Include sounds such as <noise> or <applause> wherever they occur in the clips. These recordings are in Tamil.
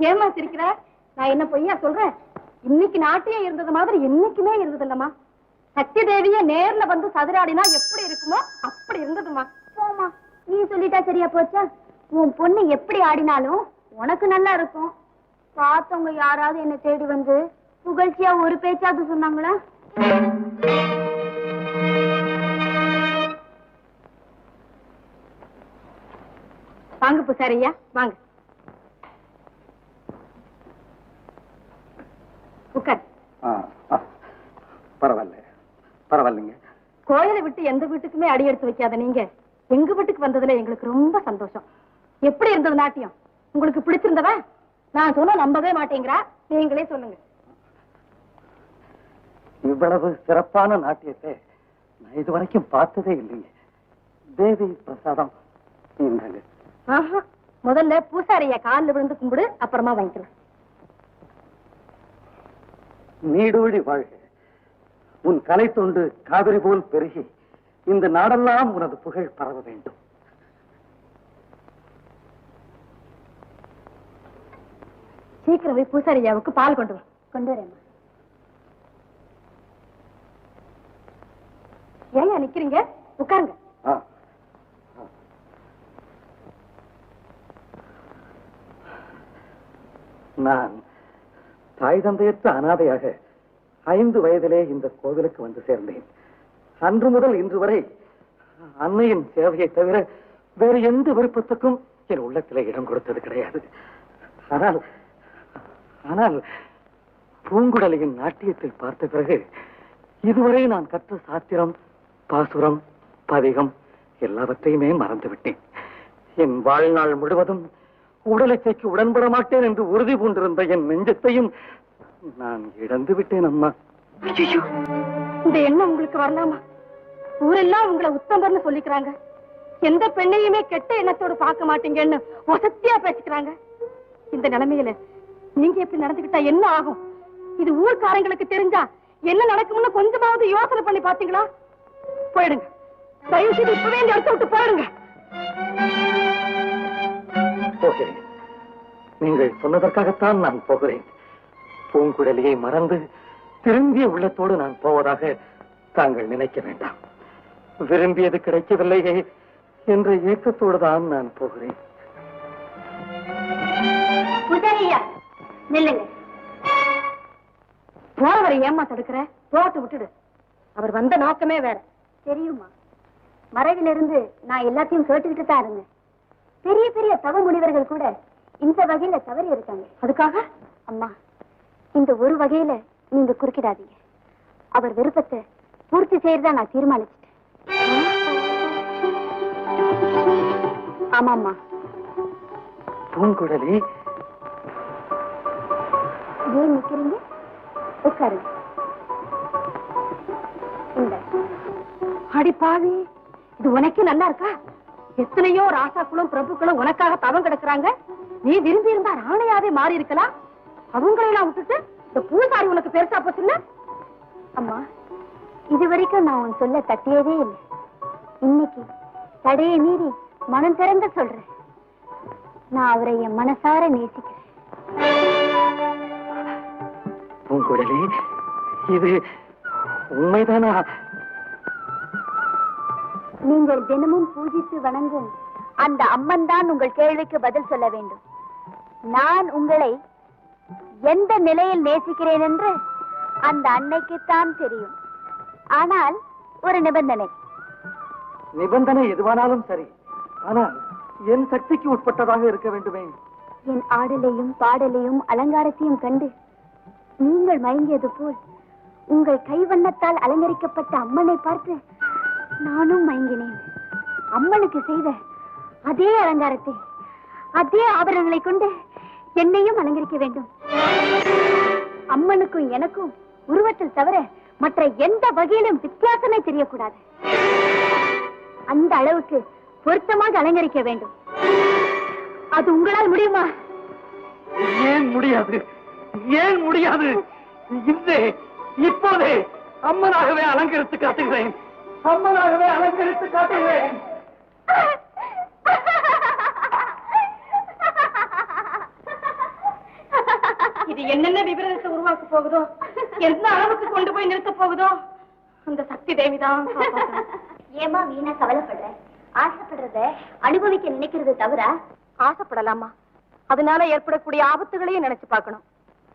ஏமா சிரிக்கிற நான் என்ன பொய்யா சொல்றேன்? இன்னைக்கு நாட்டியம் இருந்தது மாதிரி என்னைக்குமே இருந்தது இல்லம்மா சக்தி தேவிய நேர்ல வந்து சதுராடினா எப்படி இருக்குமோ அப்படி இருந்ததுமா போமா நீ சொல்லிட்டா சரியா போச்சா? உன் பொண்ணு எப்படி ஆடினாலும் உனக்கு நல்லா இருக்கும். பார்த்தவங்க யாராவது என்ன தேடி வந்து புகழ்ச்சியா ஒரு பேச்சாவது சொன்னாங்களா? வாங்க பூசாரியா வாங்க. உட்கார். பரவாயில்ல. பரவாயில்லைங்க. கோயிலை விட்டு எந்த வீட்டுக்குமே அடி எடுத்து வைக்காத நீங்க. எங்க வீட்டுக்கு வந்ததுல எங்களுக்கு ரொம்ப சந்தோஷம். எப்படி இருந்தது நாட்டியம்? உங்களுக்கு பிடிச்சிருந்ததா? நான் சொன்னா நம்பவே மாட்டேங்கிறா. நீங்களே சொல்லுங்க. இவ்வளவு சிறப்பான நாட்டியத்தை நான் இதுவரைக்கும் பார்த்ததே இல்லைங்க தேவி பிரசாதம் முதல்ல பூசாரிய காலில் விழுந்து கும்பிடு அப்புறமா வாங்கிக்கலாம். நீடோடி வாழ்க. உன் கலை தொண்டு காவிரி போல் பெருகி இந்த நாடெல்லாம் உனது புகழ் பரவ வேண்டும். சீக்கிரம் போய் பூசாரியாவுக்கு பால் கொண்டு வா. கொண்டு வரேம்மா. ஏன் நிக்கிறீங்க? உட்காருங்க. ஆ. நான் தாய் தந்தையற்ற அனாதையாக ஐந்து வயதிலே இந்த கோவிலுக்கு வந்து சேர்ந்தேன். அன்று முதல் இன்று வரை அன்னையின் சேவையை தவிர வேறு எந்த விருப்பத்துக்கும் என் உள்ளத்திலே இடம் கொடுத்தது கிடையாது. ஆனால் ஆனால் பூங்குடலியின் நாட்டியத்தில் பார்த்த பிறகு இதுவரை நான் கற்ற சாத்திரம் பாசுரம் பதிகம் எல்லாவற்றையுமே மறந்துவிட்டேன். என் வாழ்நாள் முழுவதும் உடலிச்சைக்கு உடன்பட மாட்டேன் என்று உறுதி பூண்டிருந்த என் நெஞ்சத்தையும் நான் இழந்து விட்டேன் அம்மா. இந்த எண்ணம் உங்களுக்கு வரலாமா? ஊரெல்லாம் உங்களை உத்தமர்னு சொல்லிக்கிறாங்க. எந்த பெண்ணையுமே கெட்ட எண்ணத்தோடு பார்க்க மாட்டீங்கன்னு வசத்தியா பேசிக்கிறாங்க. இந்த நிலைமையில நீங்க எப்படி நடந்துக்கிட்டா என்ன ஆகும்? இது ஊர்க்காரங்களுக்கு தெரிஞ்சா என்ன நடக்கும்னு கொஞ்சமாவது யோசனை பண்ணி பாத்தீங்களா போயிடுங்க. தயவு செய்து இப்பவே இந்த இடத்த விட்டு போயிடுங்க. போகிறேன் நீங்கள் சொன்னதற்காகத்தான் நான் போகிறேன். பூங்குழலியை மறந்து திரும்பிய உள்ளத்தோடு நான் போவதாக தாங்கள் நினைக்க வேண்டாம். விரும்பியது கிடைக்கவில்லையே என்ற ஏக்கத்தோடு தான் நான் போகிறேன். நில்லுங்க. போறவரை ஏமா தடுக்கிற போட்டு விட்டுடு. அவர் வந்த நோக்கமே வேற. தெரியுமா? மறைவிலிருந்து நான் எல்லாத்தையும் கேட்டுக்கிட்டு தான் இருந்தேன். பெரிய பெரிய தவ முனிவர்கள் கூட இந்த வகையில தவறி இருக்காங்க. அதுக்காக? அம்மா இந்த ஒரு வகையில நீங்க குறுக்கிடாதீங்க. அவர் விருப்பத்தை பூர்த்தி செய்யறதா நான் தீர்மானிச்சிட்டேன். ஆமாம்மா. பூங்குழலி ஏன் நிக்கிறீங்க? உட்காருங்க. அடி பாவி இது உனக்கே நல்லா இருக்கா? எத்தனையோ ராசாக்களும் பிரபுக்களும் உனக்காக தவம் கிடக்குறாங்க. நீ விரும்பி இருந்தா ராணையாவே மாறி இருக்கலாம். அவங்களெல்லாம் விட்டுட்டு இந்த பூசாரி உனக்கு பெருசா போச்சுல்ல அம்மா இது வரைக்கும் நான் உன் சொல்ல தட்டியதே இல்லை. இன்னைக்கு தடையை மீறி மனம் திறந்து சொல்றேன். நான் அவரை என் மனசார நேசிக்கிறேன். பூங்குழலி இது உண்மைதானா? நீங்கள் தினமும் பூஜித்து வணங்கும் அந்த அம்மன் தான் உங்கள் கேள்விக்கு பதில் சொல்ல வேண்டும். நான் உங்களை எந்த நிலையில் நேசிக்கிறேன் என்று அந்த அன்னைக்குத்தான் தெரியும். ஆனால் ஒரு நிபந்தனை. நிபந்தனை எதுவானாலும் சரி. ஆனால் என் சக்திக்கு உட்பட்டதாக இருக்க வேண்டுமே. என் ஆடலையும் பாடலையும் அலங்காரத்தையும் கண்டு நீங்கள் மயங்கியது போல் உங்கள் கைவண்ணத்தால் அலங்கரிக்கப்பட்ட அம்மனை பார்த்து நானும் மயங்கினேன். அம்மனுக்கு செய்த அதே அலங்காரத்தை அதே ஆபரணங்களை கொண்டு என்னையும் அலங்கரிக்க வேண்டும். அம்மனுக்கும் எனக்கும் உருவத்தில் தவிர மற்ற எந்த வகையிலும் வித்தியாசமே தெரியக்கூடாது. அந்த அளவுக்கு பொருத்தமாக அலங்கரிக்க வேண்டும். அது உங்களால் முடியுமா? ஏன் முடியாது? ஏன் முடியாது? இன்றே இப்போதே அம்மனாகவே அலங்கரித்து காட்டுகிறேன். அம்மனாகவே அலங்கரித்து காட்டுகிறேன். இது என்னென்ன விபரீதத்தை உருவாக்க போகுதோ எந்த அளவுக்கு கொண்டு போய் நிறுத்த போகுதோ அந்த சக்தி தேவிதான். ஏமா வீணா கவலைப்படுற? ஆசைப்படுறத அனுபவிக்க நினைக்கிறது தவிர? ஆசைப்படலாமா அதனால ஏற்படக்கூடிய ஆபத்துகளையும் நினைச்சு பார்க்கணும்.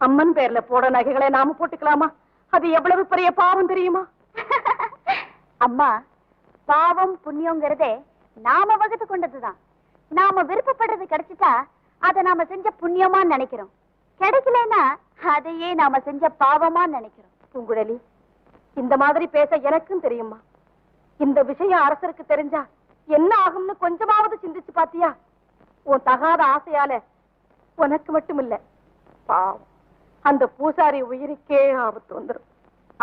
அம்மன் பேர்ல போட நகைகளை நாம போட்டுக்கலாமா? அது எவ்வளவு பெரிய பாவம் தெரியுமா? <laughs> அம்மா பாவம் புண்ணியங்கிறதே நாம வகுத்து கொண்டதுதான். நாம விருப்பப்படுறது கிடைச்சிட்டா அதை நாம செஞ்ச புண்ணியமா நினைக்கிறோம். கிடைக்கலன்னா அதையே நாம செஞ்ச பாவமா நினைக்கிறோம். பூங்குழலி இந்த மாதிரி பேச எனக்கும் தெரியுமா? இந்த விஷயம் அரசருக்கு தெரிஞ்சா என்ன ஆகும்னு கொஞ்சமாவது சிந்திச்சு பாத்தியா? உன் தகாத ஆசையால உனக்கு மட்டும் இல்ல பாவம் அந்த பூசாரி உயிருக்கே ஆபத்து வந்துரும்.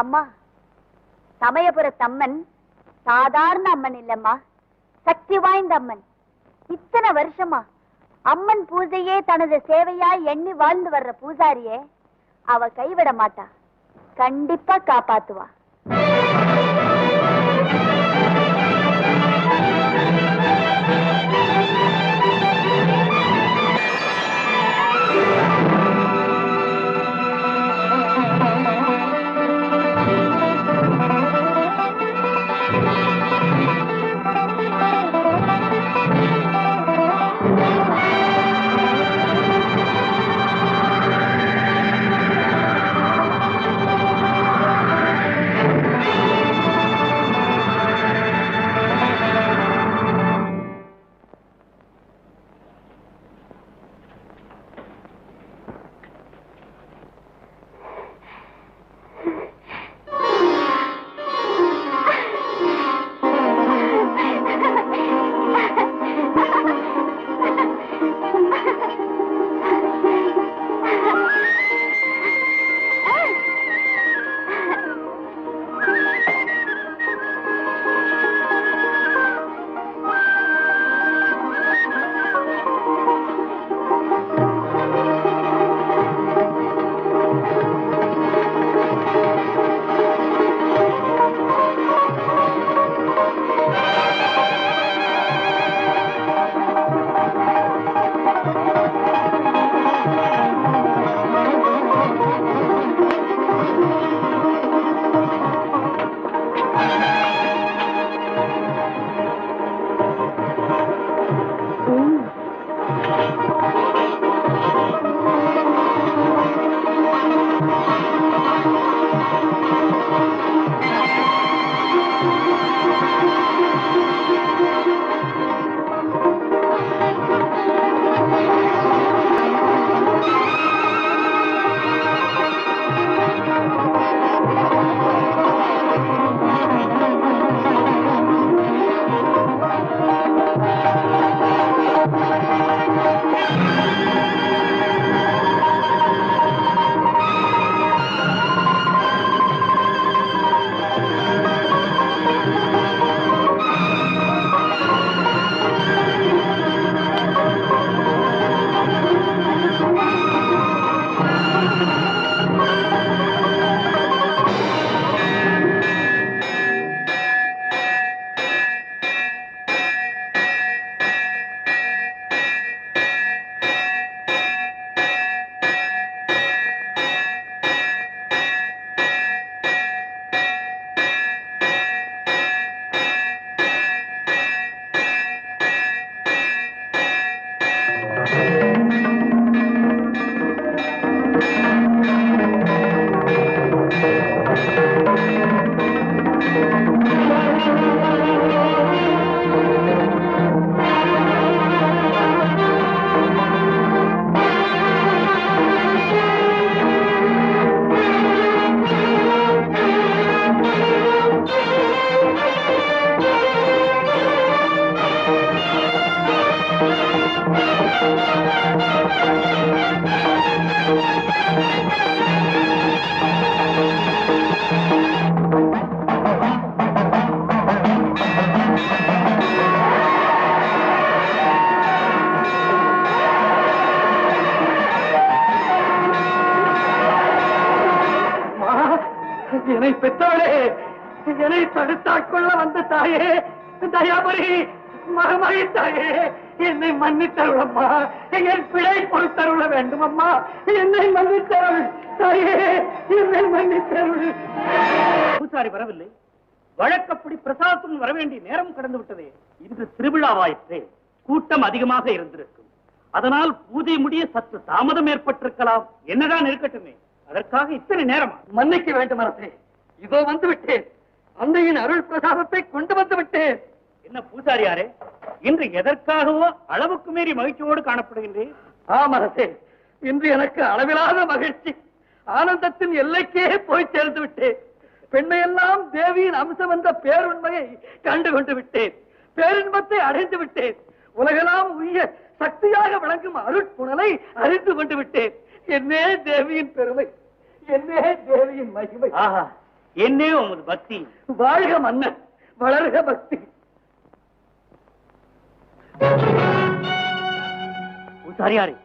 அம்மா சமயபுர தம்மன் சாதாரண அம்மன் இல்லம்மா சக்தி வாய்ந்த அம்மன். இத்தனை வருஷமா அம்மன் பூஜையே தனது சேவையாய் எண்ணி வாழ்ந்து வர்ற பூசாரியே அவ கைவிட மாட்டா. கண்டிப்பா காப்பாத்துவா. என்னை பெற்றவளே என்னை தடுத்தாட்கொள்ள வந்த தாயே தயாபுரி. மகமாயி தாயே என்னை மன்னித்தருளம்மா. என் பிழை பொறுத்தருள வேண்டும் அம்மா என்னை மன்னித்தருள். தாயே என்னை மன்னித்தருள். பூசாரி வரவில்லை. வழக்கப்படி பிரசாதத்துடன் வர வேண்டிய நேரம் கடந்து விட்டதே. இன்று திருவிழாவாயிற்றே. கூட்டம் அதிகமாக இருந்திருக்கும். அதனால் பூஜை முடிய சற்று தாமதம் ஏற்பட்டிருக்கலாம். என்னதான் இருக்கட்டுமே அதற்காக இத்தனை நேரமா? மன்னிக்க வேண்டும் அரசே. இதோ வந்து விட்டேன் அன்னையின் அருள் பிரசாதத்தை கொண்டு வந்து விட்டேன். என்ன பூசாரியாரே? இன்று எதற்காகவோ அளவுக்கு மீறி மகிழ்ச்சியோடு காணப்படுகின்றேன் ஆம் அரசே இன்று எனக்கு அளவிலாத மகிழ்ச்சி. ஆனந்தத்தின் எல்லைக்கே போய் சேர்ந்து விட்டேன். பெண்மையெல்லாம் தேவியின் அம்சம் என்ற பேருண்மையை கண்டு கொண்டு விட்டேன். பேரின்பத்தை அடைந்து விட்டேன். உலகெல்லாம் உய்ய சக்தியாக விளங்கும் அருட்புணலை அறிந்து கொண்டு விட்டேன். என்னே தேவியின் பெருமை என்னே தேவியின் மகிமை. ஆஹா என்னே உமது பக்தி. வாழ்க மன்னன் வளர்க பக்தி. பூசாரியாரே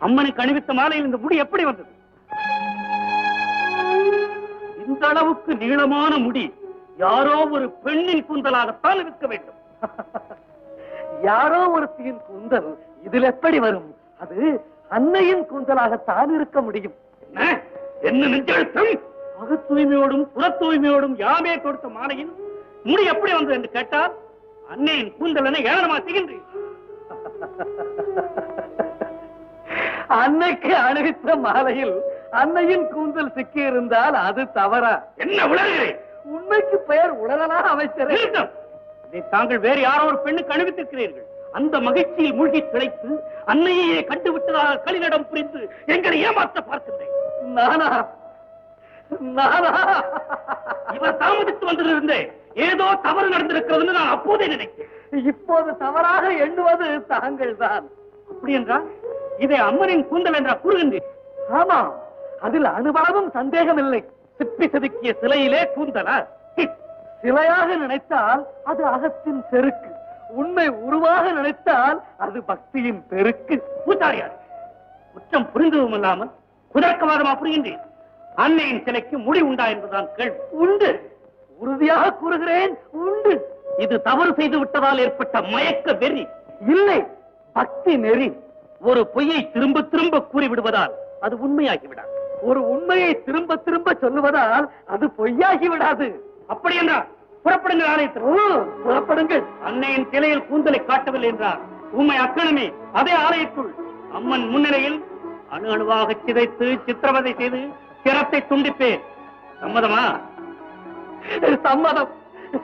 அம்மனுக்கு அணிவித்த மாலையில் இந்த முடி எப்படி வந்தது? இந்த அளவுக்கு நீளமான முடி யாரோ ஒரு பெண்ணின் கூந்தலாகத்தான் இருக்க வேண்டும். <laughs> யாரோ ஒருத்தியின் கூந்தல் இதில் எப்படி வரும்? அது அன்னையின் கூந்தலாகத்தான் இருக்க முடியும். என்ன? என்ன நெஞ்செழுத்தம்? அகத் தூய்மையோடும் புறத் தூய்மையோடும் யாமே கொடுத்த மாலையில் முடி எப்படி வந்தது என்று கேட்டால் அன்னையின் கூந்தல் என ஏளனமா செய்கின்றேன் அன்னைக்கு அணிவித்த மாலையில் அன்னையின் கூந்தல் சிக்கி இருந்தால் அது தவறா? என்ன உளறுகிறேன் உண்மைக்கு பெயர் உலகலா அமைச்சரே. இதை தாங்கள் வேறு யாரோ ஒரு பெண்ணுக்கு அணிவித்திருக்கிறீர்கள். அந்த மகிழ்ச்சியில் மூழ்கி திளைத்து அன்னையே கண்டுவிட்டதாக களிநடம் புரிந்து எங்களை ஏமாற்ற பார்க்கின்றேன். நானா? நானா? இவர் தாமதித்து வந்திருந்தே. ஏதோ தவறு நடந்திருக்கிறதுன்னு நான் அப்போதே நினைத்தேன் இப்போது தவறாக எண்ணுவது தாங்கள் தான் அப்படி என்றால் இதை அம்மனின் கூந்தல் என்றா கூறுகின்றேன் ஆமா அதில் அணுவளவும் சந்தேகம் இல்லை சிப்பி செதுக்கிய சிலையிலே கூந்தலா. சிலையாக நினைத்தால் அது அகத்தின் செருக்கு. உண்மை உருவாக நினைத்தால் அது பக்தியின் பெருக்கு. பூசாரியார் குற்றம் புரிந்ததும் இல்லாமல் குதர்க்கவாதமா புரிகின்றேன் அன்னையின் சிலைக்கு முடி உண்டா என்பதுதான் கேள்வி. உண்டு. உறுதியாக கூறுகிறேன். உண்டு. இது தவறு செய்து விட்டதால் ஏற்பட்ட மயக்க வெறி. இல்லை பக்தி நெறி. ஒரு பொய்யை திரும்ப திரும்ப கூறிவிடுவதால் அது உண்மையாகி விடாது ஒரு உண்மையை திரும்ப திரும்ப சொல்லுவதால் அது பொய்யாகி விடாது அப்படி என்றால் புறப்படுங்கள் ஆலயத்தில். புறப்படுங்கள். அன்னையின் சிலையில் கூந்தலை காட்டவில்லை என்றார். உண்மை அக்கணமே அதே ஆலயத்துள். அம்மன் முன்னிலையில் அணு அணுவாக சிதைத்து சித்திரவதை செய்து சிரத்தை துண்டிப்பேன். சம்மதமா? சம்மதம்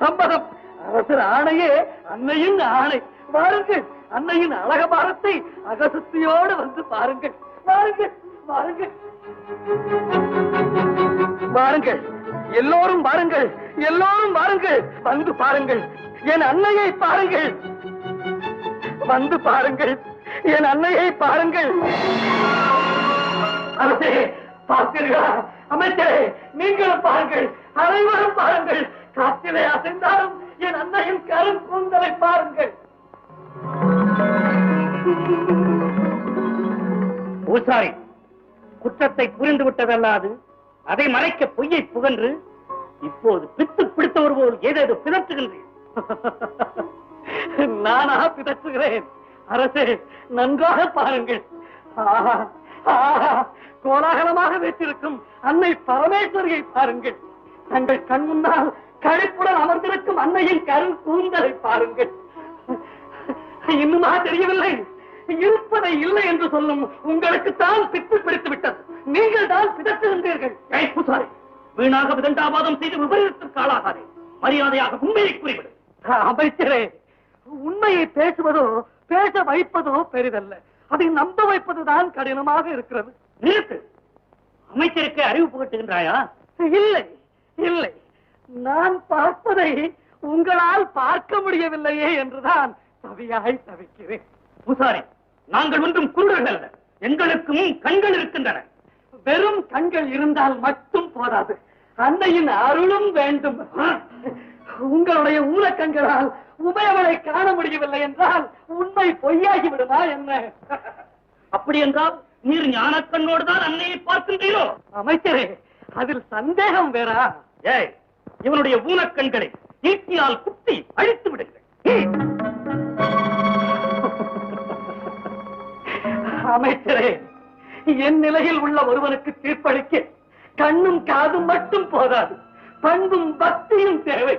சம்மதம். அரசர் ஆணையே அன்னையின் ஆணை. வாருங்கள் அன்னையின் அழக அழகபாரத்தை அகசத்தியோடு வந்து பாருங்கள். வாருங்கள் வாருங்கள். வாருங்கள் எல்லோரும் வாருங்கள் எல்லோரும் வாருங்கள். வந்து பாருங்கள் என் அன்னையை பாருங்கள். வந்து பாருங்கள் என் அன்னையை பாருங்கள். அரசே பார்த்தீர்களா அமைச்சரே நீங்களும் பாருங்கள். அனைவரும் பாருங்கள் காற்றிலே அசைந்தாலும் என் அன்னையின் கரும் கூந்தலை பாருங்கள். பூசாரி குற்றத்தை புரிந்து விட்டதல்லாது அதை மறைக்க பொய்யை புகன்று இப்போது பித்து பிடித்தவர் போல் ஏதேதோ பிதற்றுகின்றேன். <laughs> நானா பிதற்றுகிறேன். அரசே நன்றாக பாருங்கள். கோலாகலமாக வைத்திருக்கும் அன்னை பரமேஸ்வரியை பாருங்கள். தங்கள் கண் முன்னால் கழிப்புடன் அமர்ந்திருக்கும் அன்னையின் கரு கூந்தலை பாருங்கள். இன்னுமா தெரியவில்லை. இருப்பதை இல்லை என்று சொல்லும் உங்களுக்கு தான் பித்து பிடித்து விட்டது. நீங்கள் தான் பிதற்றுகின்றீர்கள் பூசாரி வீணாக விதண்டாபாதம் செய்து விபரீதத்திற்கு ஆளாகாதே. மரியாதையாக உண்மையை கூறிவிடு. அமைச்சரே உண்மையை பேசுவதோ பேச வைப்பதோ பெரிதல்ல. அதை நம்ப வைப்பதுதான் கடினமாக இருக்கிறது. நிறுத்து. அமைச்சருக்கு அறிவு புகட்டுகின்றாயா? இல்லை. இல்லை. நான் பார்ப்பதை உங்களால் பார்க்க முடியவில்லையே என்றுதான் தவியாய் தவிக்கிறேன். பூசாரி நாங்கள் ஒன்றும் குருடர்கள் அல்ல. எங்களுக்கும் கண்கள் இருக்கின்றன. வெறும் கண்கள் இருந்தால் மட்டும் போதாது. அன்னையின் அருளும் வேண்டும். உங்களுடைய ஊனக்கண்களால் உமையவளை காண முடியவில்லை என்றால் உண்மை பொய்யாகி விடுமா என்ன? <laughs> அப்படி என்றால் நீர் ஞானக்கண்ணோடு தான் அன்னையை பார்க்கின்றீரோ? அமைச்சரே அதில் சந்தேகம் வேறா. ஏய் இவனுடைய ஊனக்கண்களை ஈட்டியால் குத்தி அழித்து விடுங்கள். அமைச்சரே என் நிலையில் உள்ள ஒருவனுக்கு தீர்ப்பளிக்க கண்ணும் காதும் மட்டும் போதாது பண்பும் பக்தியும் தேவை.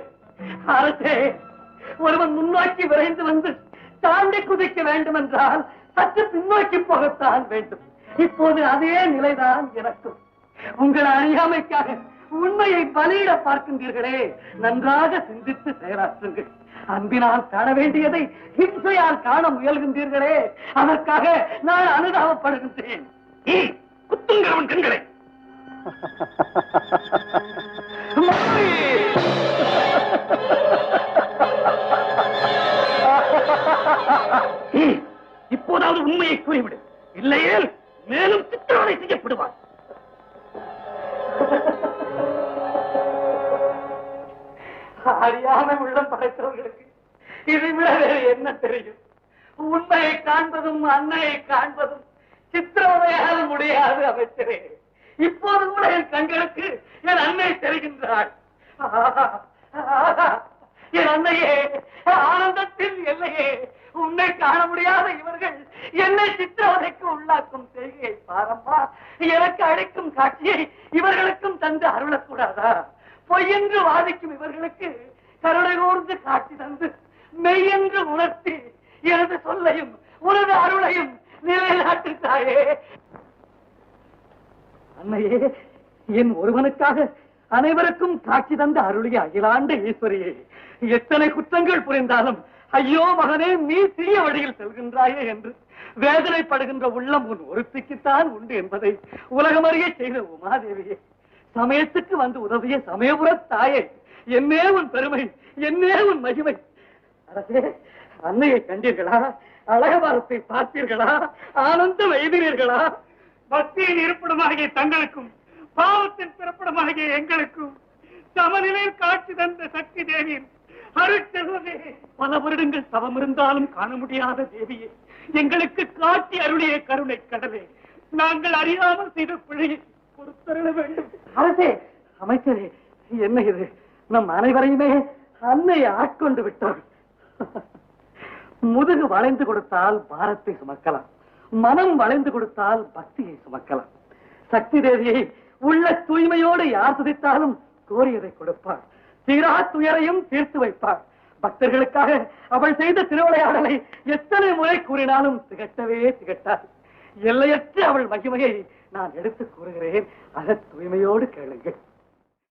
அரசே ஒருவன் முன்னோக்கி விரைந்து வந்து தாண்டி குதிக்க வேண்டும் என்றால் சற்று பின்னோக்கி போகத்தான் வேண்டும். இப்போது அதே நிலைதான் எனக்கும். உங்கள் அறியாமைக்காக உண்மையை பலியிட பார்க்கின்றீர்களே. நன்றாக சிந்தித்து செயலாற்றுங்கள். அன்பினால் காண வேண்டியதை ஹிம்சையால் காண முயல்கின்றீர்களே. அதற்காக நான் அனுதாபப்படுகின்றேன். ம், கண்களை. இப்போதாவது உண்மையை கூறிவிடு. இல்லையேல் மேலும் சித்திரவதை செய்யப்படுவார் அறியாம உள்ளம் படைத்தவர்களுக்கு இதை வேறு என்ன தெரியும்? உண்மையை காண்பதும் அன்னையை காண்பதும் சித்திரவதையாக முடியாது அமைச்சரே. இப்போது கூட என் கண்களுக்கு என் அன்னை தெரிகின்றாள். என் அன்னையே ஆனந்தத்தில் எல்லையே. உன்னை காண முடியாத இவர்கள் என்னை சித்திரவதைக்கு உள்ளாக்கும் செய்கையை பாரம்பா எனக்கு அழைக்கும் காட்சியை இவர்களுக்கும் தந்து அருளக்கூடாதா? பொய்யென்று வாதிக்கும் இவர்களுக்கு கருணை கூர்ந்து காட்சி தந்து மெய்யென்று உணர்த்தி எனது சொல்லையும் உனது அருளையும் நிலைநாட்டு தாயே அன்னையே என் ஒருவனுக்காக அனைவருக்கும் காட்சி தந்த அருளிய அகிலாண்ட ஈஸ்வரியே எத்தனை குற்றங்கள் புரிந்தாலும் ஐயோ மகனே நீ சிறிய வழியில் செல்கின்றாயே என்று வேதனைப்படுகின்ற உள்ளம் உன் ஒருத்திக்குத்தான் உண்டு என்பதை உலகமறிய செய்த உமாதேவியே. சமயத்துக்கு வந்து உதவிய சமயபுர தாயே. என்னே உன் பெருமை என்னே உன் மகிமை. அரசே அன்னையை கண்டீர்களா? அழகபாரத்தை பார்த்தீர்களா? ஆனந்தம் எய்தினீர்களா பக்தியின் இருப்பிடமாகிய தங்களுக்கும் பாவத்தின் பிறப்பிடமாகிய எங்களுக்கும் சமநிலையில் காட்சி தந்த சக்தி தேவியின் அருட்செல்வமே. பல வருடங்கள் தவம் இருந்தாலும் காண முடியாத தேவியே எங்களுக்கு காட்டி அருளிய கருணை கடலே நாங்கள் அறியாமல் செய்த பிழையை பொறுத்தருள வேண்டும். அரசே அமைச்சரே என்ன இது? நம் அனைவரையுமே அன்னை ஆட்கொண்டு விட்டார் முதுகு வளைந்து கொடுத்தால் பாரத்தை சுமக்கலாம். மனம் வளைந்து கொடுத்தால் பக்தியை சுமக்கலாம். சக்தி தேவியை உள்ள தூய்மையோடு யார் துதித்தாலும் கோரியதை கொடுப்பார். தீரா துயரையும் தீர்த்து வைப்பார். பக்தர்களுக்காக அவள் செய்த திருவிளையாடலை எத்தனை முறை கூறினாலும் திகட்டவே திகட்டார் எல்லையற்ற அவள் மகிமையை நான் எடுத்து கூறுகிறேன். அக தூய்மையோடு கேளுங்கள்.